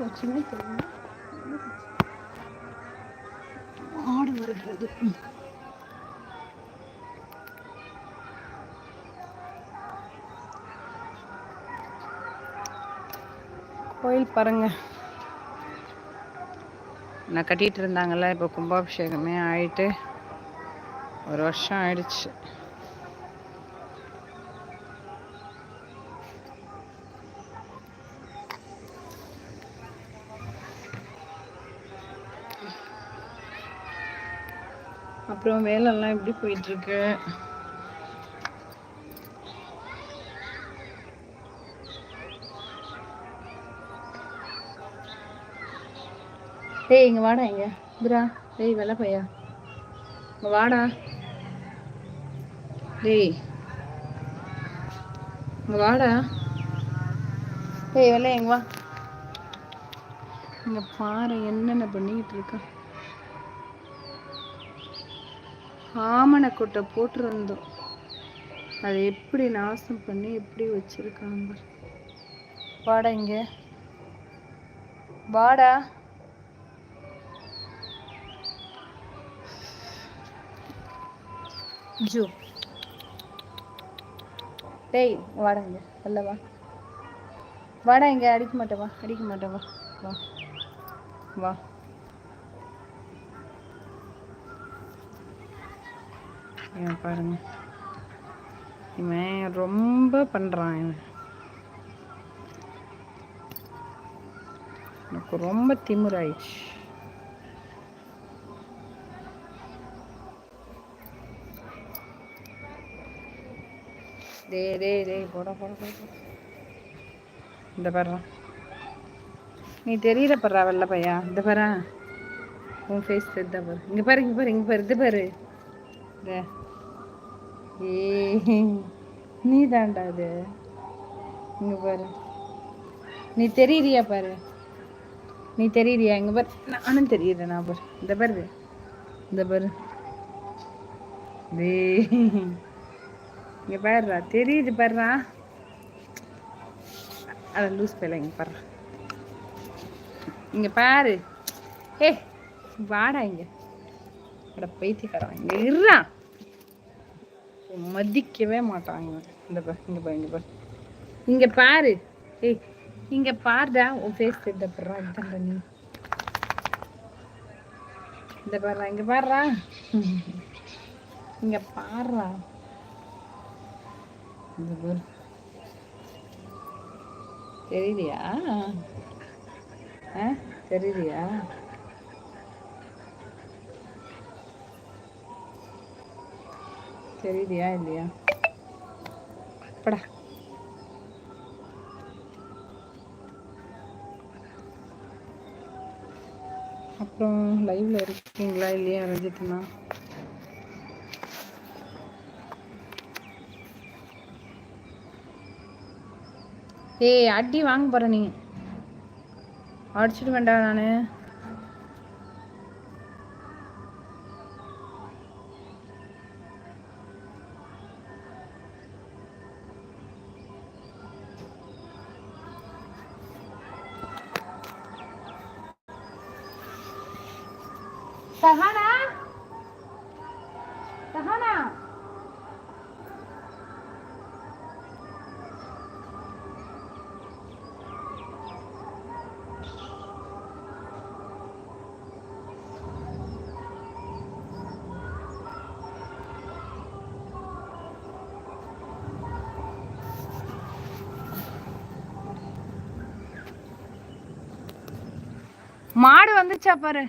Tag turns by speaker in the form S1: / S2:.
S1: போச்சுன்னே மாடு வருகிறது கோயில் பாருங்க. நான் கட்டிட்டு இருந்தாங்கல்ல இப்போ கும்பாபிஷேகமே ஆயிட்டு ஒரு வருஷம் ஆயிடுச்சு. அப்புறம் வேலைலாம் எப்படி போயிட்டு இருக்கு டேய் இங்கே வாடா இங்க. இதுரா டேய் வெள்ள பையா. இங்கே வாடா. டேய். இங்கே வாடா. டேய் வெள்ள எங்க வா. இங்கே பாரு என்னென்ன பண்ணிக்கிட்டு இருக்கா. ஆமணை கொட்டை போட்டிருந்தோம். அதை எப்படி நாசம் பண்ணி எப்படி வச்சிருக்காங்க? வாடா இங்க. வாடா. ஜூ. டேய் வாடா இங்க. அல்ல வா. வாடா இங்க அடிக்க மாட்டேன் வா. அடிக்க மாட்டேன் வா. வா. வா. இவன் பாருங்க. இவன் ரொம்ப பண்றான் இவன். எனக்கு ரொம்ப திமுறாயிடுச்சு டேய் டேய் டேய் போட போட போட இந்த பாரு நீ தெரியல படுறா வெள்ள பையா. இந்த பாரு. உன் ஃபேஸ் தெரிதா பாரு. இங்க பாரு இங்க பாரு இங்க பாரு இது பாரு. இந்த நீ தாண்டா அது. இங்க பாரு. நீ தெரியறியா பாரு. நீ தெரியறியா? இங்க பாரு. நானும் தெரியுது நான் பாரு. இந்த பாரு இந்த பாரு. டேய். இங்க பாருடா. தெரியுது பாருடா. அதை லூஸ் பேல இங்க பாரு இங்க பாரு. ஏ வாடா இங்க. அட பைத்தியக்காரன் இங்க இருறா மதிக்கவே மாட்டாங்க. இந்த பாரு இங்க பாரு இங்க பாரு. இங்க பாரு. ஏய் இங்க பாருடா. உன் ஃபேஸ் திட்டப்படுறா பாருடா பண்ணி இந்த பாருடா இங்க பாருடா. இங்க பாருடா. இந்த பாரு. தெரியலையா ஆ தெரியலையா தெரியுதியா இல்லையா? படா. அப்புறம் லைவ்ல இருக்கீங்களா இல்லையா ரஞ்சித்னா ஏய் அடி வாங்க போற நீ. அடிச்சுட்டு வேண்டாம் நானு. சஹானா? சஹானா? மாடு வந்துச்சா பாரு.